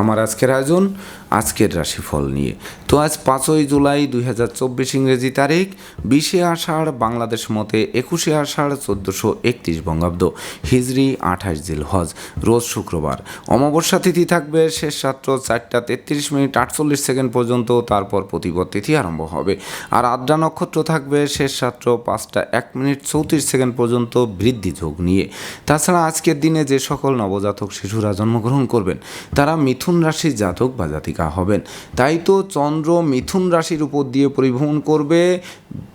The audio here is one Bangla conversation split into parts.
আমার আজকের আয়োজন, আজকের রাশিফল নিয়ে। তো আজ পাঁচই জুলাই দুই হাজার চব্বিশ ইংরেজি তারিখ, বিশে আষাঢ় বাংলাদেশ মতে একুশে আষাঢ় চোদ্দোশো একত্রিশ বঙ্গাব্দ, হিজরি আঠাশ জিল হজ, রোজ শুক্রবার। অমাবস্যা তিথি থাকবে, শেষ রাত্র চারটা তেত্রিশ মিনিট আটচল্লিশ সেকেন্ড পর্যন্ত, তারপর প্রতিপদ তিথি আরম্ভ হবে। আর আদ্রা নক্ষত্র থাকবে, শেষ রাত্র পাঁচটা এক মিনিট চৌত্রিশ সেকেন্ড পর্যন্ত বৃদ্ধি যোগ নিয়ে। তাছাড়া আজকের দিনে যে সকল নবজাতক শিশুরা জন্মগ্রহণ করবেন, তারা মিথুন রাশির জাতক বা জাতিকা হবেন। তাই তো চন্দ্র মিথুন রাশির উপর দিয়ে পরিভ্রমণ করবে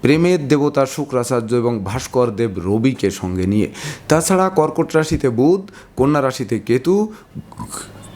প্রেমের দেবতা শুক্রাচার্য এবং ভাস্কর দেব রবিকে সঙ্গে নিয়ে। তাছাড়া কর্কট রাশিতে বুধ, কন্যা রাশিতে কেতু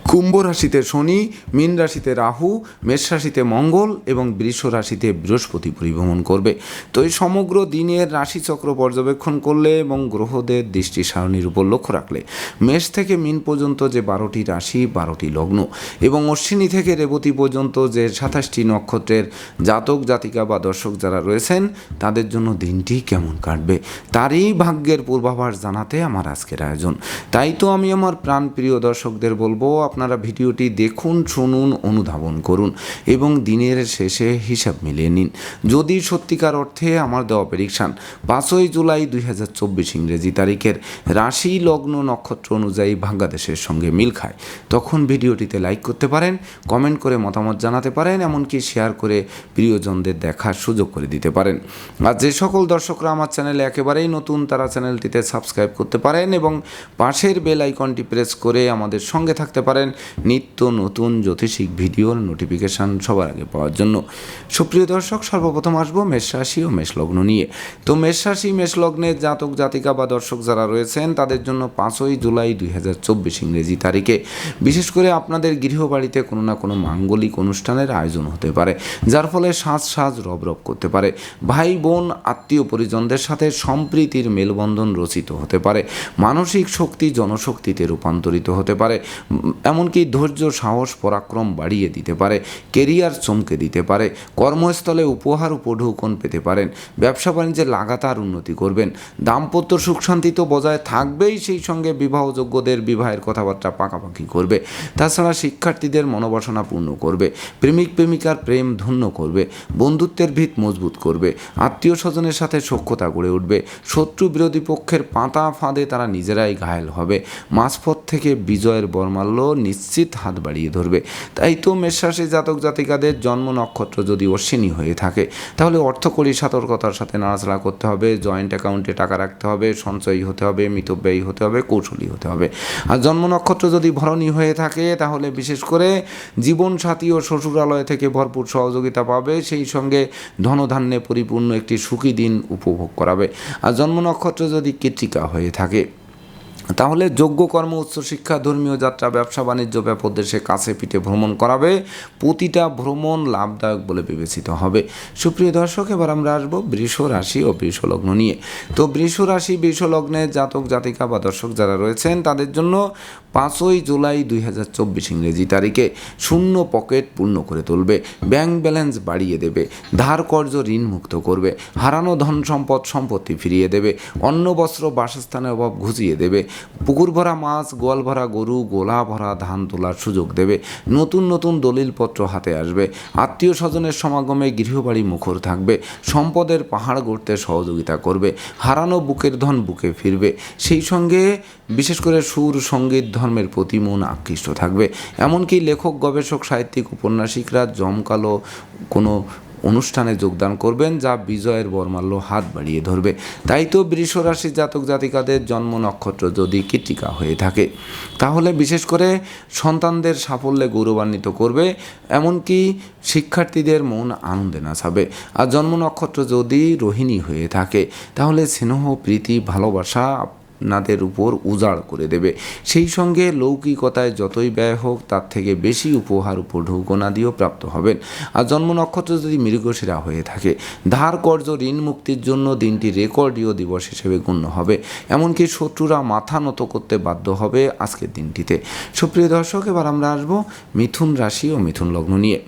কুম্ভ রাশিতে শনি, মীন রাশিতে রাহু, মেষ রাশিতে মঙ্গল এবং বৃষ রাশিতে বৃহস্পতি পরিভ্রমণ করবে। তো এই সমগ্র দিনের রাশিচক্র পর্যবেক্ষণ করলে এবং গ্রহদের দৃষ্টি সারণীর উপর লক্ষ্য রাখলে মেষ থেকে মিন পর্যন্ত যে বারোটি রাশি, বারোটি লগ্ন এবং অশ্বিনী থেকে রেবতী পর্যন্ত যে সাতাশটি নক্ষত্রের জাতক, জাতিকা বা দর্শক যারা রয়েছেন, তাদের জন্য দিনটি কেমন কাটবে তারই ভাগ্যের পূর্বাভাস জানাতে আমার আজকের আয়োজন। তাই তো আমি আমার প্রাণপ্রিয় দর্শকদের বলব আপনারা ভিডিওটি দেখুন, শুনুন, অনুধাবন করুন এবং দিনের শেষে হিসাব মিলিয়ে নিন। যদি সত্যিকার অর্থে আমার দেওয়া প্রেডিকশান পাঁচই জুলাই দুই হাজার চব্বিশ ইংরেজি তারিখের রাশি লগ্ন নক্ষত্র অনুযায়ী বাংলাদেশের সঙ্গে মিল খায়, তখন ভিডিওটিতে লাইক করতে পারেন কমেন্ট করে মতামত জানাতে পারেন, এমনকি শেয়ার করে প্রিয়জনদের দেখার সুযোগ করে দিতে পারেন। আর যে সকল দর্শকরা আমার চ্যানেলে একেবারেই নতুন, তারা চ্যানেলটিতে সাবস্ক্রাইব করতে পারেন এবং পাশের বেল আইকনটি প্রেস করে আমাদের সঙ্গে থাকতে পারেন। নিত্য নতুন জ্যোতিষিক ভিডিওর নোটিফিকেশান সবার আগে পাওয়ার জন্য। সুপ্রিয় দর্শক, সর্বপ্রথম আসব মেষ রাশি ও মেষলগ্ন নিয়ে। তো মেষ রাশি, মেষ জাতক, জাতিকা বা দর্শক যারা রয়েছেন, তাদের জন্য পাঁচই জুলাই দুই হাজার চব্বিশ ইংরেজি তারিখে। বিশেষ করে আপনাদের গৃহবাড়িতে কোনো না কোনো মাঙ্গলিক অনুষ্ঠানের আয়োজন হতে পারে, যার ফলে সাজ সাজ রব রব করতে পারে। ভাই, বোন, আত্মীয় পরিজনদের সাথে সম্প্রীতির মেলবন্ধন রচিত হতে পারে। মানসিক শক্তি, জনশক্তিতে রূপান্তরিত হতে পারে। এমনকি ধৈর্য, সাহস, পরাক্রম বাড়িয়ে দিতে পারে, কেরিয়ার চমকে দিতে পারে, কর্মস্থলে উপহার উপঢৌকন পেতে পারেন, ব্যবসা বাণিজ্যে লাগাতার উন্নতি করবেন। দাম্পত্য সুখ শান্তি তো বজায় থাকবেই সেই সঙ্গে বিবাহযোগ্যদের বিবাহের কথাবার্তা পাকাপাকি করবে। তাছাড়া শিক্ষার্থীদের মনোবাসনা পূর্ণ করবে, প্রেমিক প্রেমিকার প্রেম ধন্য করবে, বন্ধুত্বের ভিত মজবুত করবে, আত্মীয় স্বজনের সাথে সখ্যতা গড়ে উঠবে, শত্রু বিরোধী পক্ষের পাতা ফাঁদে তারা নিজেরাই ঘায়েল হবে। মাঝপথ থেকে বিজয়ের বর্মাল্য নিশ্চিত হাত বাড়িয়ে ধরবে। তাই তো মেষরাশি জাতক জাতিকাদের জন্ম নক্ষত্র যদি অশ্বিনী হয়ে থাকে, তাহলে অর্থকরী সতর্কতার সাথে নাড়াচাড়া করতে হবে জয়েন্ট অ্যাকাউন্টে টাকা রাখতে হবে, সঞ্চয়ী হতে হবে, মিতব্যয়ী হতে হবে, কৌশলী হতে হবে। আর জন্ম নক্ষত্র যদি ভরণী হয়ে থাকে, তাহলে বিশেষ করে জীবনসাথী ও শ্বশুরালয় থেকে ভরপুর সহযোগিতা পাবে, সেই সঙ্গে ধনধান্যে পরিপূর্ণ একটি সুখী দিন উপভোগ করাবে। আর জন্ম নক্ষত্র যদি কৃত্রিকা হয়ে থাকে তাহলে যোগ্য কর্ম উচ্চশিক্ষা ধর্মীয় যাত্রা, ব্যবসা, বাণিজ্য ব্যাপক দেশে কাছে পিঠে ভ্রমণ করাবে। প্রতিটা ভ্রমণ লাভদায়ক বলে বিবেচিত হবে। সুপ্রিয় দর্শক, এবার আমরা আসব বৃষ রাশি ও বৃষ লগ্ন নিয়ে। তো বৃষ রাশি, বৃষ লগ্নের জাতক, জাতিকা বা দর্শক যারা রয়েছেন, তাদের জন্য পাঁচই জুলাই দুই হাজার চব্বিশ ইংরেজি তারিখে শূন্য পকেট পূর্ণ করে তুলবে। ব্যাংক ব্যালেন্স বাড়িয়ে দেবে। ধার কর্য ঋণ মুক্ত করবে। হারানো ধন সম্পদ সম্পত্তি ফিরিয়ে দেবে। অন্ন, বস্ত্র, বাসস্থানের অভাব ঘুচিয়ে দেবে। পুকুর ভরা মাছ, গোয়াল ভরা গরু, গোলা ভরা ধান তোলার সুযোগ দেবে। নতুন নতুন দলিলপত্র হাতে আসবে। আত্মীয় স্বজনের সমাগমে গৃহবাড়ি মুখর থাকবে। সম্পদের পাহাড় গড়তে সহযোগিতা করবে। হারানো বুকের ধন বুকে ফিরবে। সেই সঙ্গে বিশেষ করে সুর, সংগীত, ধর্মের প্রতি মন আকৃষ্ট থাকবে। এমনকি লেখক, গবেষক, সাহিত্যিক, উপন্যাসিকরা জমকালো কোনো অনুষ্ঠানে যোগদান করবেন, যা বিজয়ের বর্মাল্য হাত বাড়িয়ে ধরবে। তাই তো বৃষরাশি জাতক জাতিকাদের জন্ম নক্ষত্র যদি কৃতিকা হয়ে থাকে। তাহলে বিশেষ করে সন্তানদের সাফল্যে গৌরবান্বিত করবে, এমনকি শিক্ষার্থীদের মন আনন্দে নাচাবে। আর জন্ম নক্ষত্র যদি রোহিণী হয়ে থাকে, তাহলে স্নেহ, প্রীতি, ভালোবাসা আপনাদের উপর উজাড় করে দেবে। সেই সঙ্গে লৌকিকতায় যতই ব্যয় হোক, তার থেকে বেশি উপহার উপঢৌকনাদিও প্রাপ্ত হবেন। আর জন্ম নক্ষত্র যদি মৃগশিরা হয়ে থাকে, ধার কর্য ঋণ মুক্তির জন্য দিনটি রেকর্ডীয় দিবস হিসেবে গণ্য হবে। এমনকি শত্রুরা মাথা নত করতে বাধ্য হবে আজকের দিনটিতে। সুপ্রিয় দর্শক, এবার আমরা আসব মিথুন রাশি ও মিথুন লগ্ন নিয়ে।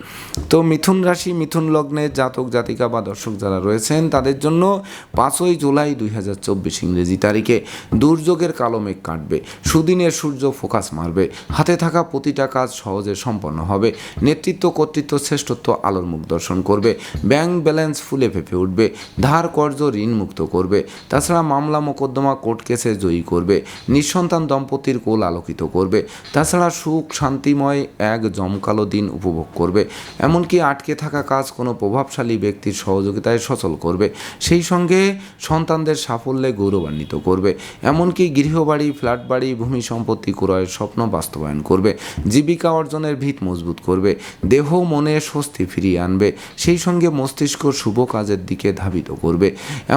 তো মিথুন রাশি, মিথুন লগ্নের জাতক, জাতিকা বা দর্শক যারা রয়েছেন, তাদের জন্য পাঁচই জুলাই দুই হাজার চব্বিশ ইংরেজি তারিখে দুর্যোগের কালো মেঘ কাটবে, সুদিনের সূর্য ফোকাস মারবে, হাতে থাকা প্রতিটা কাজ সহজে সম্পন্ন হবে, নেতৃত্ব কর্তৃত্ব শ্রেষ্ঠত্ব আলোর মুখ দর্শন করবে, ব্যাংক ব্যালেন্স ফুলে ফেপে উঠবে, ধার কর্য ঋণ মুক্ত করবে, তাছাড়া মামলা মোকদ্দমা কোর্ট কেসে জয়ী করবে, নিঃসন্তান দম্পতির কোল আলোকিত করবে, তাছাড়া সুখ শান্তিময় এক জমকালো দিন উপভোগ করবে, এমনকি আটকে থাকা কাজ কোনো প্রভাবশালী ব্যক্তির সহযোগিতায় সচল করবে, সেই সঙ্গে সন্তানদের সাফল্যে গৌরবান্বিত করবে এমনকি গৃহবাড়ি ফ্ল্যাট বাড়ি ভূমি সম্পত্তি ক্রয়ের স্বপ্ন বাস্তবায়ন করবে, জীবিকা অর্জনের ভিত মজবুত করবে, দেহ, মনে, স্বস্তি ফিরিয়ে আনবে, সেই সঙ্গে মস্তিষ্ক শুভ কাজের দিকে ধাবিত করবে।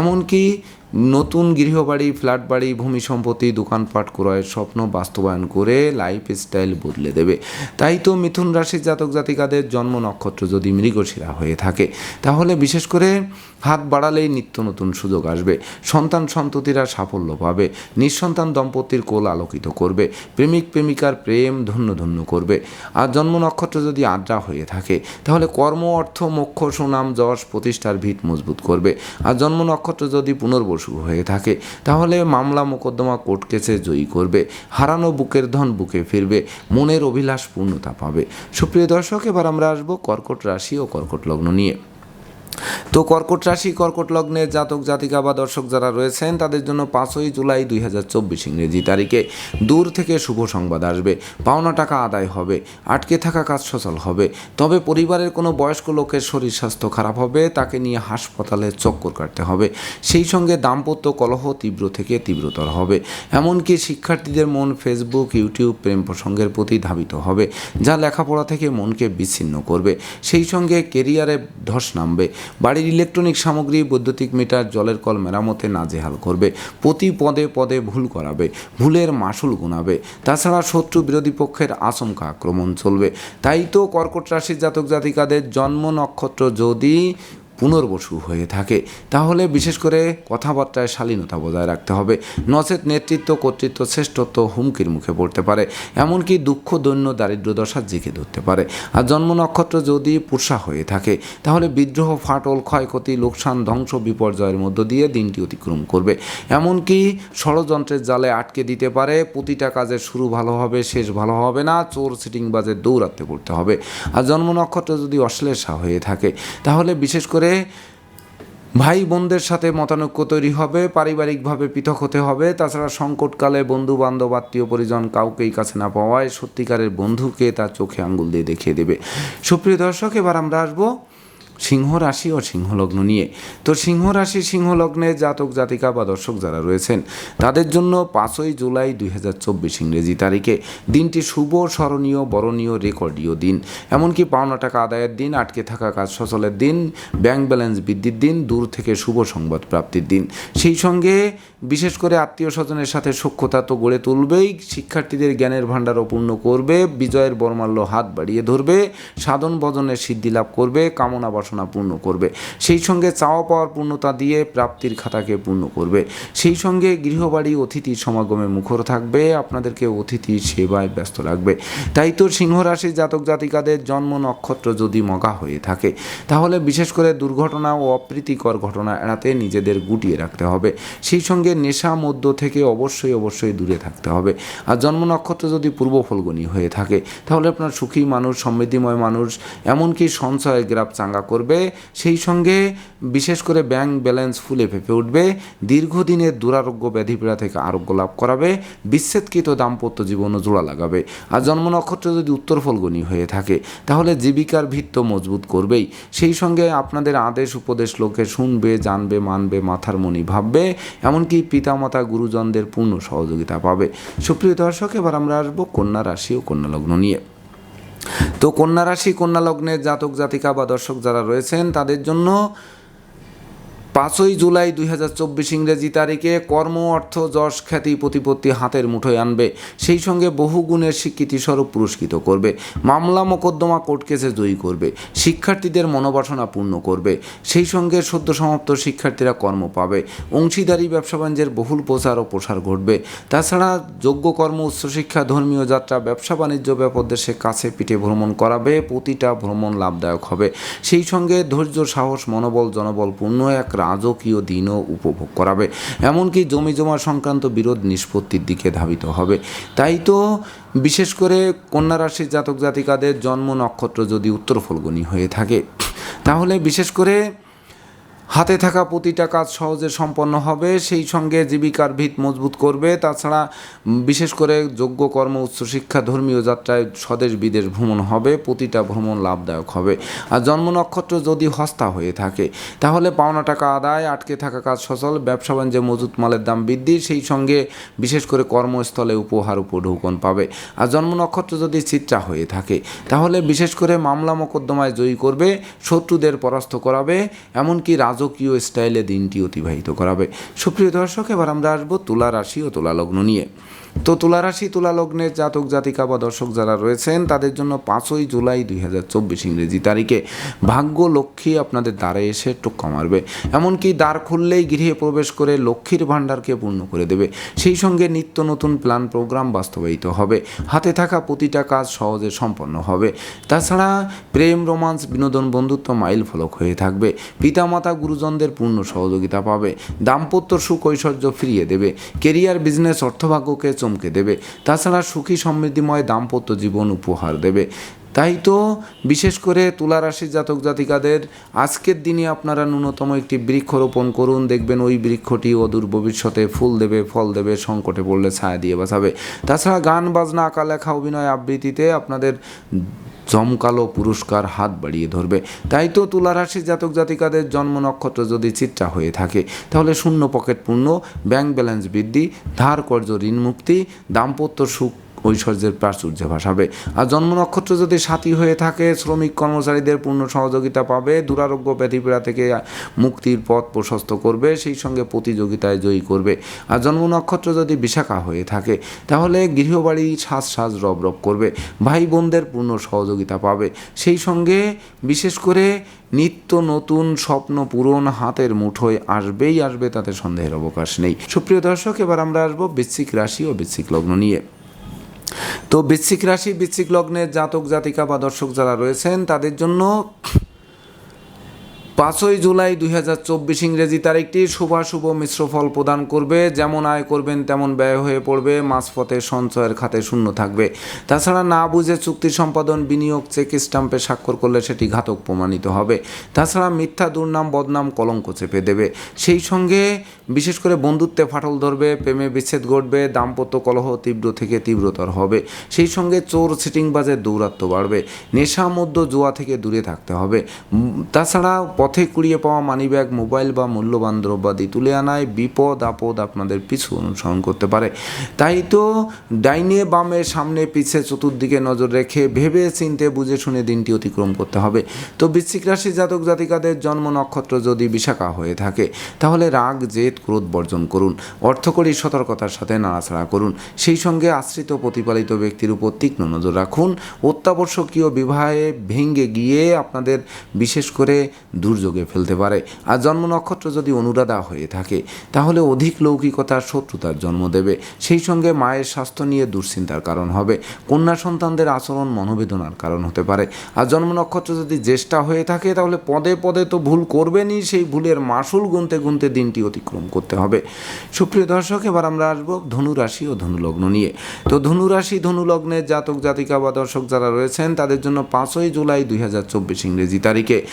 এমনকি নতুন গৃহবাড়ি ফ্ল্যাট বাড়ি ভূমি সম্পত্তি, দোকানপাট ক্রয়ের স্বপ্ন বাস্তবায়ন করে লাইফ স্টাইল বদলে দেবে। তাই তো মিথুন রাশির জাতক জাতিকাদের জন্ম নক্ষত্র যদি মৃগশিরা হয়ে থাকে, তাহলে বিশেষ করে হাত বাড়ালেই নিত্য নতুন সুযোগ আসবে। সন্তান সন্ততিরা সাফল্য পাবে, নিঃসন্তান দম্পতির কোল আলোকিত করবে, প্রেমিক প্রেমিকার প্রেম ধন্য ধন্য করবে। আর জন্ম নক্ষত্র যদি আদ্রা হয়ে থাকে, তাহলে কর্ম, অর্থ, মোক্ষ, সুনাম, যশ প্রতিষ্ঠার ভিত মজবুত করবে। আর জন্ম নক্ষত্র যদি পুনর্বসু হয়ে থাকে। তাহলে মামলা মোকদ্দমা কোর্ট কেসে জয়ী করবে, হারানো বুকের ধন বুকে ফিরবে, মনের অভিলাষ পূর্ণতা পাবে। সুপ্রিয় দর্শক, এবার আমরা আসব কর্কট রাশি ও কর্কট লগ্ন নিয়ে। তো কর্কট রাশি, কর্কট লগ্নের জাতক, জাতিকা বা দর্শক যারা রয়েছেন, তাদের জন্য পাঁচই জুলাই দুই হাজার চব্বিশ ইংরেজি তারিখে দূর থেকে শুভ সংবাদ আসবে। পাওনা টাকা আদায় হবে, আটকে থাকা কাজ সচল হবে। তবে পরিবারের কোনো বয়স্ক লোকের শরীর স্বাস্থ্য খারাপ হবে, তাকে নিয়ে হাসপাতালে চক্কর কাটতে হবে। সেই সঙ্গে দাম্পত্য কলহ তীব্র থেকে তীব্রতর হবে। এমনকি শিক্ষার্থীদের মন ফেসবুক, ইউটিউব প্রেম প্রসঙ্গের প্রতি ধাবিত হবে, যা লেখাপড়া থেকে মনকে বিচ্ছিন্ন করবে। সেই সঙ্গে কেরিয়ারে ধস নামবে। বাড়ির ইলেকট্রনিক সামগ্রী, বৈদ্যুতিক মিটার, জলের কল মেরামতে নাজেহাল করবে। প্রতি পদে পদে ভুল করাবে, ভুলের মাসুল গুনাবে। তাছাড়া শত্রু বিরোধী পক্ষের আশঙ্কা আক্রমণ চলবে। তাই তো কর্কট রাশির জাতক জাতিকাদের জন্ম নক্ষত্র যদি পুনর্বসু হয়ে থাকে। তাহলে বিশেষ করে কথাবার্তায় শালীনতা বজায় রাখতে হবে। নচেত নেতৃত্ব, কর্তৃত্ব শ্রেষ্ঠত্ব হুমকির মুখে পড়তে পারে। এমনকি দুঃখ, দৈন্য দারিদ্র দশা জেগে ধরতে পারে। আর জন্ম নক্ষত্র যদি পুষা হয়ে থাকে, তাহলে বিদ্রোহ, ফাটল, ক্ষয়ক্ষতি, লোকসান, ধ্বংস, বিপর্যয়ের মধ্য দিয়ে দিনটি অতিক্রম করবে। এমনকি ষড়যন্ত্রের জালে আটকে দিতে পারে, প্রতিটা কাজের শুরু ভালো হবে, শেষ ভালো হবে না, চোর সিটিংবাজের দৌড়াতে পড়তে হবে। আর জন্ম নক্ষত্র যদি অশ্লেষা হয়ে থাকে, তাহলে বিশেষ করে ভাই বোনদের সাথে মতানৈক্য তৈরি হবে, পারিবারিকভাবে পৃথক হতে হবে। তাছাড়া সংকটকালে বন্ধু বান্ধব আত্মীয় পরিজন কাউকেই কাছে না পাওয়ায় সত্যিকারের বন্ধুকে তার চোখে আঙ্গুল দিয়ে দেখিয়ে দেবে। সুপ্রিয় দর্শক, এবার আমরা আসব সিংহ রাশি ও সিংহলগ্ন নিয়ে। তো সিংহ রাশি সিংহলগ্নে জাতক, জাতিকা বা দর্শক যারা রয়েছেন, তাদের জন্য পাঁচই জুলাই দুই হাজার চব্বিশ ইংরেজি তারিখে দিনটি শুভ, স্মরণীয়, বরণীয়, রেকর্ডীয় দিন। এমনকি পাওনা টাকা আদায়ের দিন, আটকে থাকা কাজ সচলের দিন, ব্যাংক ব্যালেন্স বৃদ্ধির দিন, দূর থেকে শুভ সংবাদ প্রাপ্তির দিন। সেই সঙ্গে বিশেষ করে আত্মীয় স্বজনের সাথে সখ্যতা তো গড়ে তুলবেই, শিক্ষার্থীদের জ্ঞানের ভাণ্ডারও পূর্ণ করবে, বিজয়ের বর্মাল্য হাত বাড়িয়ে ধরবে, সাধন ভজনের সিদ্ধি লাভ করবে, কামনা বাসনা পূর্ণ করবে। সেই সঙ্গে চাওয়া পাওয়ার পূর্ণতা দিয়ে প্রাপ্তির খাতাকে পূর্ণ করবে। সেই সঙ্গে গৃহবাড়ি অতিথির সমাগমে মুখর থাকবে, আপনাদেরকে অতিথি সেবায় ব্যস্ত রাখবে। তাই তো সিংহ রাশির জাতক জাতিকাদের জন্ম নক্ষত্র যদি মগা হয়ে থাকে, তাহলে বিশেষ করে দুর্ঘটনা ও অপ্রীতিকর ঘটনা এড়াতে নিজেদের গুটিয়ে রাখতে হবে। সেই সঙ্গে নেশা মধ্য থেকে অবশ্যই অবশ্যই দূরে থাকতে হবে। আর জন্ম নক্ষত্র যদি পূর্ব ফলগুনি হয়ে থাকে, তাহলে আপনার সুখী মানুষ, সমৃদ্ধিময় মানুষ, এমনকি সঞ্চয় গ্রাফ চাঙ্গা করবে। সেই সঙ্গে বিশেষ করে ব্যাংক ব্যালেন্স ফুলে ফেপে উঠবে। দীর্ঘদিনের দুরারোগ্য ব্যাধিপীড়া থেকে আরোগ্য লাভ করাবে। বিচ্ছেদকৃত দাম্পত্য জীবনও জোড়া লাগাবে। আর জন্ম নক্ষত্র যদি উত্তর ফলগুনি হয়ে থাকে, তাহলে জীবিকার ভিত্ত মজবুত করবেই। সেই সঙ্গে আপনাদের আদেশ, উপদেশ, লোকে শুনবে, জানবে, মানবে, মাথার মনি ভাববে। এমনকি পিতামাতা গুরুজনদের পূর্ণ সহযোগিতা পাবে। সুপ্রিয় দর্শক, এবার আমরা আসব কন্যা রাশি ও কন্যা লগ্ন নিয়ে। তো কন্যা রাশি, কন্যা লগ্নের জাতক জাতিকা বা দর্শক যারা রয়েছেন, তাদের জন্য পাঁচই জুলাই দুই হাজার চব্বিশ ইংরেজি তারিখে কর্ম, অর্থ, যশ, খ্যাতি, প্রতিপত্তি হাতের মুঠোয় আনবে। সেই সঙ্গে বহু গুণের স্বীকৃতি স্বরূপ পুরস্কৃত করবে। মামলা মোকদ্দমা কোর্ট কেসে জয়ী করবে। শিক্ষার্থীদের মনোবাসনা পূর্ণ করবে। সেই সঙ্গে সদ্য সমাপ্ত শিক্ষার্থীরা কর্ম পাবে। অংশীদারি, ব্যবসা বাণিজ্যের বহুল প্রচার ও প্রসার ঘটবে। তাছাড়া যোগ্য কর্ম উচ্চশিক্ষা ধর্মীয় যাত্রা, ব্যবসা বাণিজ্য ব্যাপক দেশে কাছে পিঠে ভ্রমণ করাবে। প্রতিটা ভ্রমণ লাভদায়ক হবে। সেই সঙ্গে ধৈর্য, সাহস, মনোবল, জনবল পূর্ণ। এক রাজকীয় দিনও উপভোগ করাবে। এমনকি জমি জমা সংক্রান্ত বিরোধ নিষ্পত্তির দিকে ধাবিত হবে। তাই তো বিশেষ করে কন্যা রাশির জাতক জাতিকাদের জন্ম নক্ষত্র যদি উত্তর ফলগুনি হয়ে থাকে, তাহলে বিশেষ করে হাতে থাকা প্রতিটা কাজ সহজে সম্পন্ন হবে, সেই সঙ্গে জীবিকার ভিত মজবুত করবে। তাছাড়া বিশেষ করে যোগ্য কর্ম উচ্চশিক্ষা ধর্মীয় যাত্রায় স্বদেশ বিদেশ ভ্রমণ হবে, প্রতিটা ভ্রমণ লাভদায়ক হবে। আর জন্ম নক্ষত্র যদি হস্তা হয়ে থাকে, তাহলে পাওনা টাকা আদায়, আটকে থাকা কাজ সচল, ব্যবসা বাণিজ্যে মজুত মালের দাম বৃদ্ধি, সেই সঙ্গে বিশেষ করে কর্মস্থলে উপহার উপঢৌকন পাবে। আর জন্ম নক্ষত্র যদি চিত্রা হয়ে থাকে, তাহলে বিশেষ করে মামলা মোকদ্দমায় জয়ী করবে, শত্রুদের পরাস্ত করাবে, এমনকি রাজকীয় স্টাইলে দিনটি অতিবাহিত করাবে সুপ্রিয় দর্শক, এবার আমরা আসব তুলা রাশি ও তুলা লগ্ন নিয়ে। তো তুলারাশি তুলা লগ্নের জাতক, জাতিকা বা দর্শক যারা রয়েছেন, তাদের জন্য পাঁচই জুলাই দুই হাজার চব্বিশ ইংরেজি তারিখে ভাগ্য লক্ষ্মী আপনাদের দ্বারে এসে টোক্কা মারবে। এমনকি দ্বার খুললেই গৃহে প্রবেশ করে লক্ষ্মীর ভাণ্ডারকে পূর্ণ করে দেবে। সেই সঙ্গে নিত্য নতুন প্ল্যান প্রোগ্রাম বাস্তবায়িত হবে। হাতে থাকা প্রতিটা কাজ সহজে সম্পন্ন হবে। তাছাড়া প্রেম, রোমান্স, বিনোদন, বন্ধুত্ব মাইল ফলক হয়ে থাকবে। পিতামাতা, গুরুজনদের পূর্ণ সহযোগিতা পাবে। দাম্পত্য সুখ ঐশ্বর্য ফিরিয়ে দেবে। কেরিয়ার, বিজনেস, অর্থভাগ্যকে চমকে দেবে। তাছাড়া সুখী সমৃদ্ধিময় দাম্পত্য জীবন উপহার দেবে। তাই তো বিশেষ করে তুলা রাশির জাতক জাতিকাদের, আজকের দিনে আপনারা ন্যূনতম একটি বৃক্ষ রোপণ করুন, দেখবেন ওই বৃক্ষটি অদূর ভবিষ্যতে ফুল দেবে, ফল দেবে, সংকটে পড়লে ছায়া দিয়ে বাঁচাবে। তাছাড়া গান, বাজনা আঁকা লেখা, অভিনয় আবৃত্তিতে আপনাদের জমকালো পুরস্কার হাত বাড়িয়ে ধরবে। তাই তো তুলা রাশির জাতক জাতিকাদের জন্ম নক্ষত্র যদি চিত্রা হয়ে থাকে, তাহলে শূন্য পকেট পূর্ণ, ব্যাংক ব্যালেন্স বৃদ্ধি, ধার কর্য ঋণ মুক্তি, দাম্পত্য সুখ ঐশ্বর্যের প্রাচুর্য ভাসাবে। আর জন্ম নক্ষত্র যদি সাথী হয়ে থাকে, শ্রমিক কর্মচারীদের পূর্ণ সহযোগিতা পাবে, দুরারোগ্য ব্যাধিপীড়া থেকে মুক্তির পথ প্রশস্ত করবে, সেই সঙ্গে প্রতিযোগিতায় জয়ী করবে। আর জন্ম নক্ষত্র যদি বিশাখা হয়ে থাকে, তাহলে গৃহবাড়ি সাজ সাজ রব রব করবে, ভাই বোনদের পূর্ণ সহযোগিতা পাবে। সেই সঙ্গে বিশেষ করে নিত্য নতুন স্বপ্ন পূরণ হাতের মুঠোয় আসবেই, আসবে তাতে সন্দেহের অবকাশ নেই। সুপ্রিয় দর্শক, এবার আমরা আসব বৃশ্চিক রাশি ও বৃশ্চিক লগ্ন নিয়ে। তো বৃশ্চিক রাশি বৃশ্চিক লগ্নের জাতক জাতিকা বা দর্শক যারা রয়েছেন তাদের জন্য পাঁচই জুলাই দুই হাজার চব্বিশ ইংরেজি তারিখটি শুভাশুভ মিশ্র ফল প্রদান করবে। যেমন আয় করবেন, তেমন ব্যয় হয়ে পড়বে। মাঝপথে সঞ্চয়ের খাতে শূন্য থাকবে। তাছাড়া না বুঝে চুক্তি সম্পাদন, বিনিয়োগ, চেক স্টাম্পে স্বাক্ষর করলে সেটি ঘাতক প্রমাণিত হবে। তাছাড়া মিথ্যা দুর্নাম, বদনাম কলঙ্ক চেপে দেবে। সেই সঙ্গে বিশেষ করে বন্ধুত্বে ফাটল ধরবে, প্রেমে বিচ্ছেদ ঘটবে, দাম্পত্য কলহ তীব্র থেকে তীব্রতর হবে। সেই সঙ্গে চোর সিটিংবাজের দৌরাত্ম্য বাড়বে। নেশা মধ্য জুয়া থেকে দূরে থাকতে হবে। তাছাড়া পথে কুড়িয়ে পাওয়া মানিব্যাগ, মোবাইল বা মূল্যবান দ্রব্যাদি তুলে আনায় বিপদ আপদ আপনাদের পিছু অনুসরণ করতে পারে। তাই তো ডাইনে বামে সামনে পিছে চতুর্দিকে নজর রেখে ভেবে চিনতে বুঝে শুনে দিনটি অতিক্রম করতে হবে। তো বৃশ্চিক রাশি জাতক জাতিকাদের জন্ম নক্ষত্র যদি বিশাখা হয়ে থাকে, তাহলে রাগ, জেদ, ক্রোধ বর্জন করুন। অর্থকরী সতর্কতার সাথে নাড়াচাড়া করুন। সেই সঙ্গে আশ্রিত প্রতিপালিত ব্যক্তির উপর তীক্ষ্ণ নজর রাখুন। অত্যাবশ্যকীয় বিবাহে ভেঙ্গে গিয়ে আপনাদের বিশেষ করে দুর্যোগে ফেলতে পারে। আর জন্ম নক্ষত্র যদি অনুরাধা হয়ে থাকে, তাহলে অধিক লৌকিকতার শত্রুতার জন্ম দেবে। সেই সঙ্গে মায়ের স্বাস্থ্য নিয়ে দুশ্চিন্তার কারণ হবে। কন্যা সন্তানদের আচরণ মনোবেদনার কারণ হতে পারে। আর জন্ম নক্ষত্র যদি জ্যেষ্ঠা হয়ে থাকে, তাহলে পদে পদে তো ভুল করবেনই। সেই ভুলের মাসুল গুনতে গুনতে দিনটি অতিক্রম করতে হবে। সুপ্রিয় দর্শক, এবার আমরা আসব ধনু রাশি ও ধনু লগ্ন নিয়ে। তো ধনু রাশি ধনু লগ্নের জাতক, জাতিকা বা দর্শক যারা রয়েছেন, তাদের জন্য পাঁচই জুলাই দুই হাজার চব্বিশ ইংরেজি তারিখে।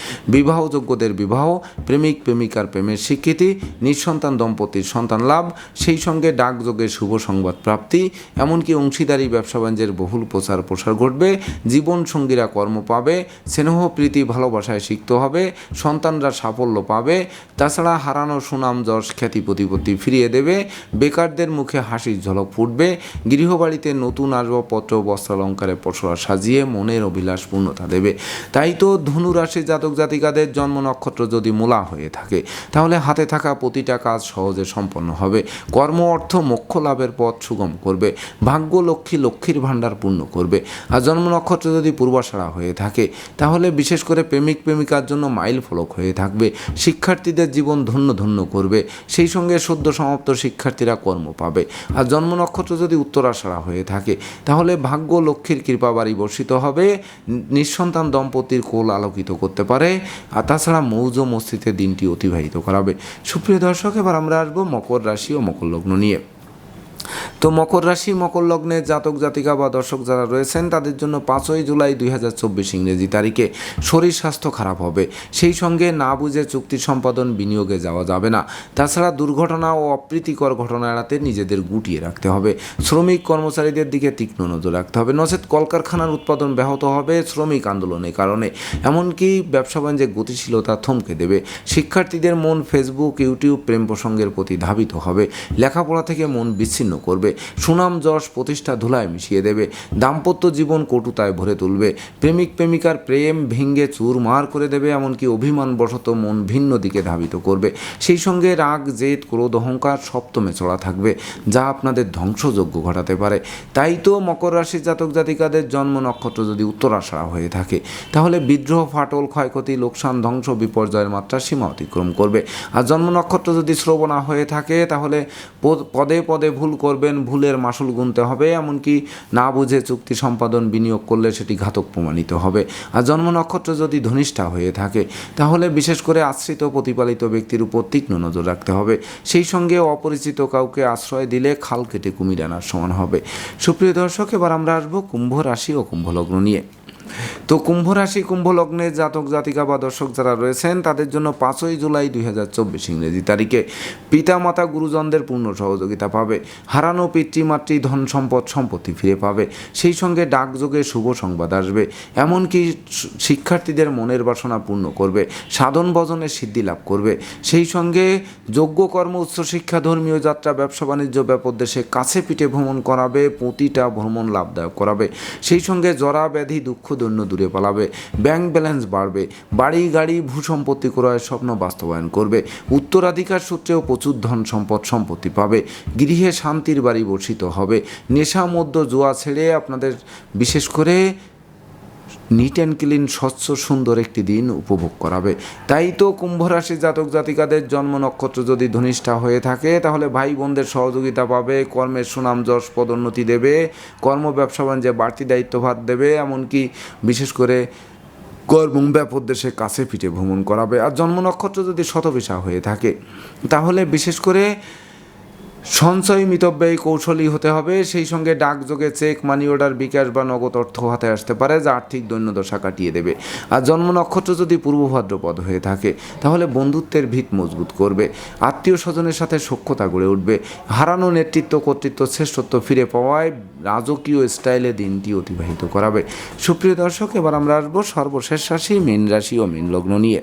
বিবাহযোগ্যদের বিবাহ, প্রেমিক, প্রেমিকার প্রেমের স্বীকৃতি, নিঃসন্তান দম্পতির সন্তান লাভ, সেই সঙ্গে ডাকযোগে শুভ সংবাদ প্রাপ্তি, এমনকি অংশীদারি ব্যবসা বাণিজ্যের বহুল প্রচার প্রসার ঘটবে, জীবন সঙ্গীরা কর্ম পাবে, স্নেহ, প্রীতি, ভালোবাসায় সিক্ত হবে, সন্তানরা সাফল্য পাবে, তাছাড়া হারানো সুনাম, যশ, খ্যাতি, প্রতিপত্তি ফিরিয়ে দেবে, বেকারদের মুখে হাসির ঝলক ফুটবে, গৃহবাড়িতে নতুন আসবাবপত্র বস্ত্রালঙ্কারে পসরা সাজিয়ে মনের অভিলাষ পূর্ণতা দেবে। তাই তো ধনু রাশি জাতক জাতিকাদের জন্ম নক্ষত্র যদি মূলা হয়ে থাকে, তাহলে হাতে থাকা প্রতিটা কাজ সহজে সম্পন্ন হবে। কর্ম অর্থ মোক্ষ লাভের পথ সুগম করবে, ভাগ্য লক্ষ্মী লক্ষ্মীর ভাণ্ডার পূর্ণ করবে। আর জন্ম নক্ষত্র যদি পূর্বাশারা হয়ে থাকে, তাহলে বিশেষ করে প্রেমিক প্রেমিকার জন্য মাইল ফলক হয়ে থাকবে। শিক্ষার্থীদের জীবন ধন্য ধন্য করবে, সেই সঙ্গে সদ্য সমাপ্ত শিক্ষার্থীরা কর্ম পাবে। আর জন্ম নক্ষত্র যদি উত্তরাশারা হয়ে থাকে, তাহলে ভাগ্য লক্ষ্মীর কৃপা বাড়ি বর্ষিত হবে নিঃসন্তান দম্পতির কোল আলোকিত করতে পারে। আর তাছাড়া মৌজ মস্তিতে দিনটি অতিবাহিত করাবে সুপ্রিয় দর্শক, এবার আমরা আসব মকর রাশি ও মকর লগ্ন নিয়ে। তো মকর রাশি, মকর লগ্নের জাতক, জাতিকা বা দর্শক যারা রয়েছেন, তাদের জন্য পাঁচই জুলাই দুই হাজার চব্বিশ ইংরেজি তারিখে শরীর স্বাস্থ্য খারাপ হবে। সেই সঙ্গে না বুঝে চুক্তি সম্পাদন বিনিয়োগে যাওয়া যাবে না। তাছাড়া দুর্ঘটনা ও অপ্রীতিকর ঘটনা এড়াতে নিজেদের গুটিয়ে রাখতে হবে। শ্রমিক কর্মচারীদের দিকে তীক্ষ্ণ নজর রাখতে হবে। নচেত কলকারখানার উৎপাদন ব্যাহত হবে শ্রমিক আন্দোলনের কারণে। এমনকি ব্যবসা বাণিজ্যে গতিশীলতা থমকে দেবে। শিক্ষার্থীদের মন ফেসবুক, ইউটিউব প্রেম প্রসঙ্গের প্রতি ধাবিত হবে। লেখাপড়া থেকে মন বিচ্ছিন্ন করবে। সুনাম যশ প্রতিষ্ঠা ধুলায় মিশিয়ে দেবে। দাম্পত্য জীবন কটুতায় ভরে তুলবে। প্রেমিক প্রেমিকার প্রেম ভেঙ্গে চুরমার করে দেবে, এমনকি অভিমানবশত মন ভিন্ন দিকে ধাবিত করবে। সেই সঙ্গে রাগ, জেদ, ক্রোধ, অহংকার সপ্তমে চড়া থাকবে, যা আপনাদের ধ্বংসযজ্ঞ ঘটাতে পারে। তাই তো মকর রাশির জাতক জাতিকাদের জন্ম নক্ষত্র যদি উত্তরাশারা হয়ে থাকে, তাহলে বিদ্রোহ, ফাটল, ক্ষয়ক্ষতি, লোকসান, ধ্বংস, বিপর্যয়ের মাত্রা সীমা অতিক্রম করবে। আর জন্ম নক্ষত্র যদি শ্রবণা হয়ে থাকে, তাহলে পদে পদে ভুল করবেন, ভুলের মাসুল গুনতে হবে, এমনকি না বুঝে চুক্তি সম্পাদন বিনিয়োগ করলে সেটি ঘাতক প্রমাণিত হবে। আর জন্ম নক্ষত্র যদি ধনিষ্ঠা হয়ে থাকে, তাহলে বিশেষ করে আশ্রিত প্রতিপালিত ব্যক্তির উপর তীক্ষ্ণ নজর রাখতে হবে। সেই সঙ্গে অপরিচিত কাউকে আশ্রয় দিলে খাল কেটে কুমির আনার সমান হবে। সুপ্রিয় দর্শক, এবার আমরা আসব কুম্ভ রাশি ও কুম্ভ লগ্ন নিয়ে। তো কুম্ভ রাশি, কুম্ভ লগ্নের জাতক, জাতিকা বা দর্শক যারা রয়েছেন, তাদের জন্য পাঁচই জুলাই দুই হাজার চব্বিশ ইংরেজি তারিখে পিতা মাতা গুরুজনদের পূর্ণ সহযোগিতা পাবে, হারানো পিতৃমাতৃ ধন সম্পদ, সম্পত্তি ফিরে পাবে, সেই সঙ্গে ডাকযোগে শুভ সংবাদ আসবে, এমনকি শিক্ষার্থীদের মনের বাসনা পূর্ণ করবে, সাধন ভজনের সিদ্ধি লাভ করবে, সেই সঙ্গে যোগ্য কর্ম উচ্চশিক্ষা ধর্মীয় যাত্রা, ব্যবসা, বাণিজ্য ব্যাপক দেশে কাছে পিঠে ভ্রমণ করাবে, প্রতিটা ভ্রমণ লাভদায়ক করাবে, সেই সঙ্গে জরা, ব্যাধি, দুঃখ দৈন্য দূরে পালাবে। ব্যাংক ব্যালেন্স বাড়বে। বাড়ি, গাড়ি ভূ সম্পত্তি ক্রয়ের স্বপ্ন বাস্তবায়ন করবে। উত্তরাধিকার সূত্রেও প্রচুর ধন সম্পদ সম্পত্তি পাবে। গৃহে শান্তির বাড়ি বর্ষিত হবে। নেশা মধ্য জোয়া ছেড়ে আপনাদের, বিশেষ করে নিট অ্যান্ড ক্লিন স্বচ্ছ, সুন্দর একটি দিন উপভোগ করাবে। তাই তো কুম্ভ রাশি জাতক জাতিকাদের জন্ম নক্ষত্র যদি ধনিষ্ঠা হয়ে থাকে, তাহলে ভাই বোনদের সহযোগিতা পাবে, কর্মের সুনাম, যশ, পদোন্নতি দেবে, কর্ম ব্যবসা বাণিজ্যে বাড়তি দায়িত্বভার দেবে, এমনকি বিশেষ করে কর্ম ব্যাপক দেশে কাছে পিঠে ভ্রমণ করাবে। আর জন্ম নক্ষত্র যদি শতবিশা হয়ে থাকে, তাহলে বিশেষ করে সঞ্চয় মিতব্যয়ী কৌশলী হতে হবে। সেই সঙ্গে ডাকযোগে চেক, মানি অর্ডার, বিকাশ বা নগদ অর্থ হাতে আসতে পারে, যা আর্থিক দৈন্যদশা কাটিয়ে দেবে। আর জন্ম নক্ষত্র যদি পূর্ব ভাদ্রপদ হয়ে থাকে, তাহলে বন্ধুত্বের ভিত মজবুত করবে। আত্মীয় স্বজনের সাথে সখ্যতা গড়ে উঠবে। হারানো নেতৃত্ব, কর্তৃত্ব, শ্রেষ্ঠত্ব ফিরে পাওয়ায় রাজকীয় স্টাইলে দিনটি অতিবাহিত করাবে। সুপ্রিয় দর্শক, এবার আমরা আসব সর্বশেষ রাশি, মীন রাশি ও মীন লগ্ন নিয়ে।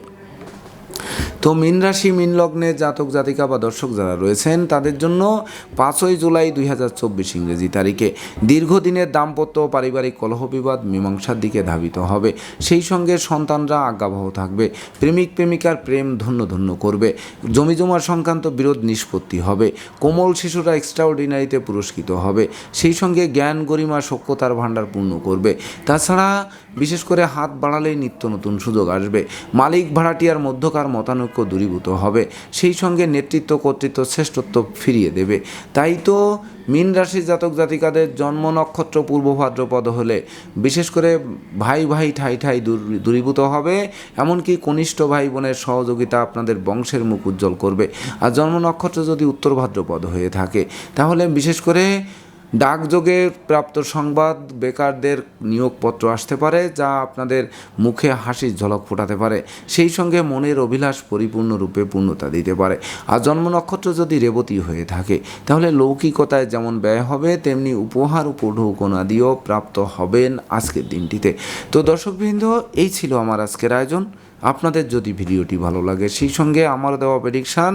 তো মীন রাশি, মীন লগ্নে জাতক, জাতিকা বা দর্শক যারা রয়েছেন, তাদের জন্য পাঁচই জুলাই দুই হাজার চব্বিশ ইংরেজি তারিখে দীর্ঘদিনের দাম্পত্য, পারিবারিক কলহ বিবাদ মীমাংসার দিকে ধাবিত হবে। সেই সঙ্গে সন্তানরা আজ্ঞাবহ থাকবে। প্রেমিক, প্রেমিকার প্রেম ধন্য ধন্য করবে। জমি জমার সংক্রান্ত বিরোধ নিষ্পত্তি হবে। কোমল শিশুরা এক্সট্রাঅর্ডিনারিতে পুরস্কৃত হবে। সেই সঙ্গে জ্ঞান গরিমা সক্ষতার ভাণ্ডার পূর্ণ করবে। তাছাড়া বিশেষ করে হাত বাড়ালেই নিত্য নতুন সুযোগ আসবে। মালিক ভাড়াটিয়ার মধ্যকার মতানৈক্য দূরীভূত হবে। সেই সঙ্গে নেতৃত্ব, কর্তৃত্ব, শ্রেষ্ঠত্ব ফিরিয়ে দেবে। তাই তো মীন রাশির জাতক জাতিকাদের জন্ম নক্ষত্র পূর্ব ভাদ্রপদ হলে বিশেষ করে ভাই ভাই ঠাই ঠাই দূর- দূরীভূত হবে। এমনকি কনিষ্ঠ ভাই বোনের সহযোগিতা আপনাদের বংশের মুখ উজ্জ্বল করবে। আর জন্ম নক্ষত্র যদি উত্তর ভাদ্রপদ হয়ে থাকে, তাহলে বিশেষ করে ডাকযোগে প্রাপ্ত সংবাদ বেকারদের নিয়োগপত্র আসতে পারে, যা আপনাদের মুখে হাসির ঝলক ফোটাতে পারে। সেই সঙ্গে মনের অভিলাষ পরিপূর্ণরূপে পূর্ণতা দিতে পারে। আর জন্ম নক্ষত্র যদি রেবতী হয়ে থাকে, তাহলে লৌকিকতায় যেমন ব্যয় হবে, তেমনি উপহার উপঢৌকনা দিয়েও প্রাপ্ত হবেন আজকের দিনটিতে। তো দর্শকবৃন্দ, এই ছিল আমার আজকের আয়োজন। আপনাদের যদি ভিডিওটি ভালো লাগে, সেই সঙ্গে আমার দেওয়া প্রেডিকশান